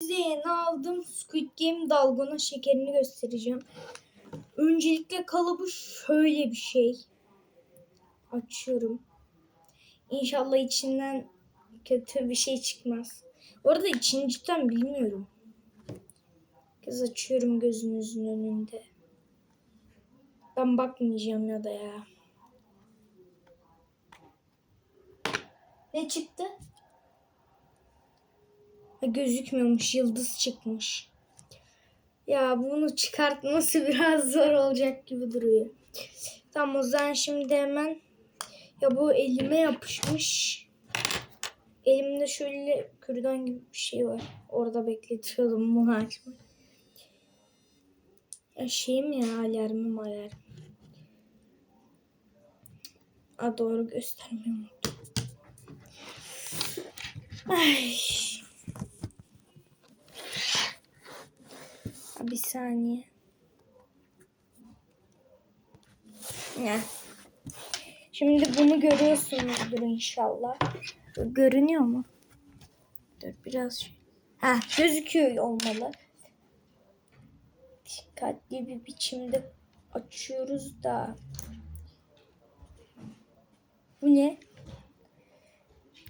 Size yeni aldım Squid Game dalgona şekerini göstereceğim. Öncelikle kalıbı şöyle bir şey. Açıyorum. İnşallah içinden kötü bir şey çıkmaz. Orada içini cidden bilmiyorum. Kız açıyorum gözünüzün önünde. Ben bakmayacağım ya da ya. Ne çıktı? Gözükmüyormuş. Yıldız çıkmış. Ya bunu çıkartması biraz zor olacak gibi duruyor. Tamam o zaman şimdi hemen ya bu elime yapışmış. Elimde şöyle kürdan gibi bir şey var. Orada bekletiyordum bunu açmayı. Ya şeyim ya alarmım alarm. A doğru göstermeyi unuttum. Ay. Bir saniye. Ne? Şimdi bunu görüyorsunuzdur inşallah. Görünüyor mu? Dur biraz şey. Ha gözüküyor olmalı. Dikkatli bir biçimde açıyoruz da. Bu ne?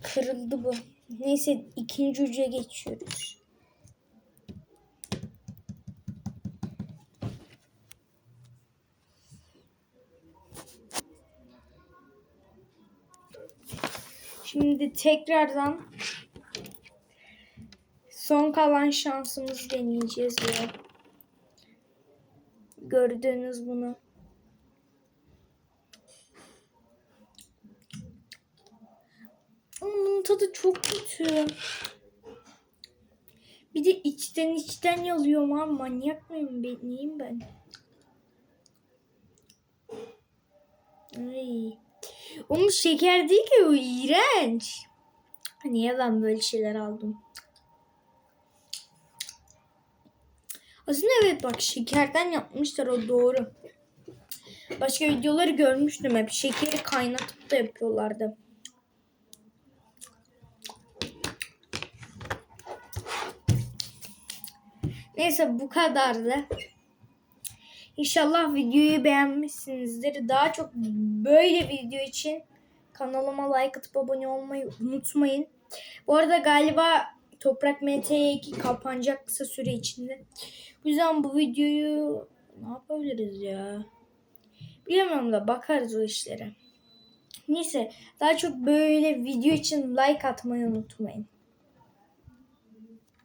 Kırıldı bu. Neyse ikinci uca geçiyoruz. Şimdi tekrardan son kalan şansımızı deneyeceğiz ya. Gördüğünüz bunu. Ama bunun tadı çok kötü. Bir de içten içten yalıyorum abi. Manyak mıyım ben? Neyim ben? Ay. Oğlum şeker değil ki o iğrenç. Niye ben böyle şeyler aldım? Aslında evet bak şekerden yapmışlar o doğru. Başka videoları görmüştüm hep. Şekeri kaynatıp da yapıyorlardı. Neyse bu kadardı. İnşallah videoyu beğenmişsinizdir. Daha çok böyle video için kanalıma like atıp abone olmayı unutmayın. Bu arada galiba Toprak MT2 kapanacak kısa süre içinde. Bu yüzden bu videoyu ne yapabiliriz ya? Bilmiyorum da bakarız o işlere. Neyse daha çok böyle video için like atmayı unutmayın.